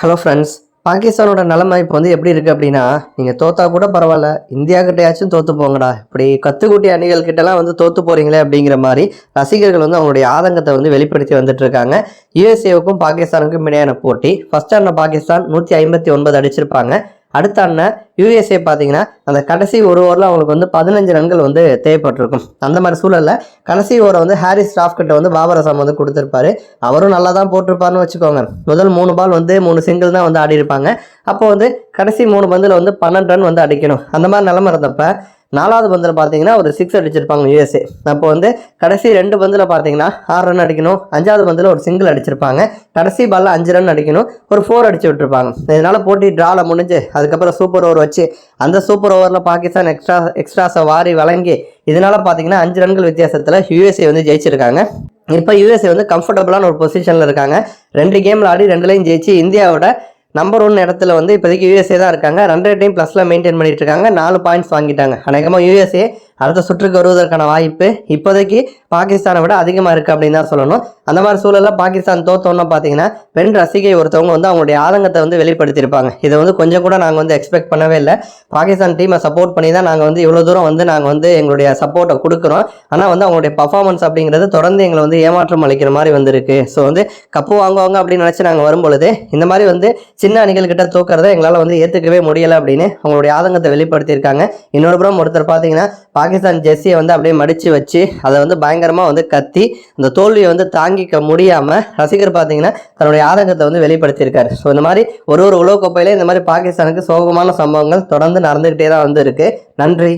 Hello friends பாகிஸ்தானோட நிலைமை இப்போ வந்து எப்படி இருக்குது அப்படின்னா நீங்கள் தோத்தா கூட பரவாயில்ல. இந்தியா கிட்டையாச்சும் தோற்று போங்கடா. இப்படி கத்துக்குட்டி அணிகள் கிட்டலாம் வந்து தோற்று போகிறீங்களே அப்படிங்கிற மாதிரி ரசிகர்கள் வந்து அவங்களுடைய ஆதங்கத்தை வந்து வெளிப்படுத்தி வந்துட்டு இருக்காங்க. யுஎஸ்ஏவுக்கும் பாகிஸ்தானுக்கும் இடையான போட்டி. ஃபஸ்ட் ஆன பாகிஸ்தான் நூற்றி ஐம்பத்தி ஒன்பது அடிச்சிருப்பாங்க. அடுத்த அண்ணன் யூஎஸ்ஏ பார்த்தீங்கன்னா அந்த கடைசி ஒரு ஓவரில் அவங்களுக்கு வந்து பதினஞ்சு ரன்கள் வந்து தேவைப்பட்டிருக்கும். அந்த மாதிரி சூழலில் கடைசி ஓவரை வந்து ஹாரிஸ் ஸ்டாஃப் கிட்ட வந்து பாபர் அசாம் வந்து கொடுத்துருப்பாரு. அவரும் நல்லா தான் போட்டிருப்பாருன்னு வச்சுக்கோங்க. முதல் மூணு பால் வந்து மூணு சிங்கிள் தான் வந்து ஆடி இருப்பாங்க அப்போ வந்து கடைசி மூணு பந்தில் வந்து பன்னெண்டு ரன் வந்து அடிக்கணும். அந்த மாதிரி நிலம இருந்தப்போ நாலாவது பந்தில் பார்த்தீங்கன்னா ஒரு சிக்ஸ் அடிச்சிருப்பாங்க யூஎஸ்ஏ அப்போ வந்து கடைசி ரெண்டு பந்தில் பார்த்தீங்கன்னா ஆறு ரன் அடிக்கணும். அஞ்சாவது பந்தில் ஒரு சிங்கிள் அடிச்சிருப்பாங்க. கடைசி பாலில் அஞ்சு ரன் அடிக்கணும். ஒரு ஃபோர் அடிச்சு விட்டுருப்பாங்க. இதனால் போட்டி ட்ராவில் முடிஞ்சு அதுக்கப்புறம் சூப்பர் ஓவர் வச்சு அந்த சூப்பர் ஓவரில் பாகிஸ்தான் எக்ஸ்ட்ரா எக்ஸ்ட்ராஸை வாரி வழங்கி இதனால பார்த்தீங்கன்னா அஞ்சு ரன்கள் வித்தியாசத்தில் யூஎஸ்ஏ வந்து ஜெயிச்சிருக்காங்க. இப்போ யூஎஸ்ஏ வந்து கம்ஃபர்டபுளான ஒரு பொசிஷனில் இருக்காங்க. ரெண்டு கேமில் ஆடி ரெண்டுலையும் ஜெயிச்சு இந்தியாவோட நம்பர் ஒன் இடத்துல வந்து இப்போதைக்கு யூஎஸ்ஏ தான் இருக்காங்க. ரன் டைம் ப்ளஸில் மெயின்டைன் பண்ணிட்டு இருக்காங்க. நாலு பாயிண்ட்ஸ் வாங்கிட்டாங்க. அநேகமாக யூஎஸ்ஏ அடுத்த சுற்றுக்கு வருவதற்கான வாய்ப்பு இப்போதைக்கு பாகிஸ்தானை விட அதிகமாக இருக்குது அப்படின்னு தான் சொல்லணும். அந்த மாதிரி சூழலில் பாகிஸ்தான் தோத்தோன்னு பார்த்தீங்கன்னா பெண் ரசிகை ஒருத்தவங்க வந்து அவங்களுடைய ஆதங்கத்தை வந்து வெளிப்படுத்தியிருப்பாங்க. இதை வந்து கொஞ்சம் கூட நாங்கள் வந்து எக்ஸ்பெக்ட் பண்ணவே இல்லை. பாகிஸ்தான் டீமை சப்போர்ட் பண்ணி தான் நாங்கள் வந்து இவ்வளோ தூரம் வந்து நாங்கள் வந்து எங்களுடைய சப்போர்ட்டை கொடுக்குறோம். ஆனால் வந்து அவங்களுடைய பர்ஃபார்மன்ஸ் அப்படிங்கிறது தொடர்ந்து எங்களை வந்து ஏமாற்றம் அளிக்கிற மாதிரி வந்திருக்கு. ஸோ வந்து கப்பு வாங்குவாங்க அப்படின்னு நினச்சி நாங்கள் வரும்பொழுது இந்த மாதிரி வந்து சின்ன அணிகள் கிட்ட தோக்கிறத எங்களால் வந்து ஏற்றுக்கவே முடியலை அப்படின்னு அவங்களுடைய ஆதங்கத்தை வெளிப்படுத்தியிருக்காங்க. இன்னொரு புறம் ஒருத்தர் பார்த்தீங்கன்னா பாகிஸ்தான் ஜெர்சியை வந்து அப்படியே மடித்து வச்சு அதை வந்து பயங்கரமாக வந்து கத்தி அந்த தோல்வியை வந்து தாங்கிக்க முடியாமல் ரசிகர் பார்த்தீங்கன்னா தன்னுடைய ஆதங்கத்தை வந்து வெளிப்படுத்தியிருக்காரு. ஸோ இந்த மாதிரி ஒரு ஒரு உலகக்கோப்பையில இந்த மாதிரி பாகிஸ்தானுக்கு சோகமான சம்பவங்கள் தொடர்ந்து நடந்துக்கிட்டே தான் வந்து இருக்குது நன்றி.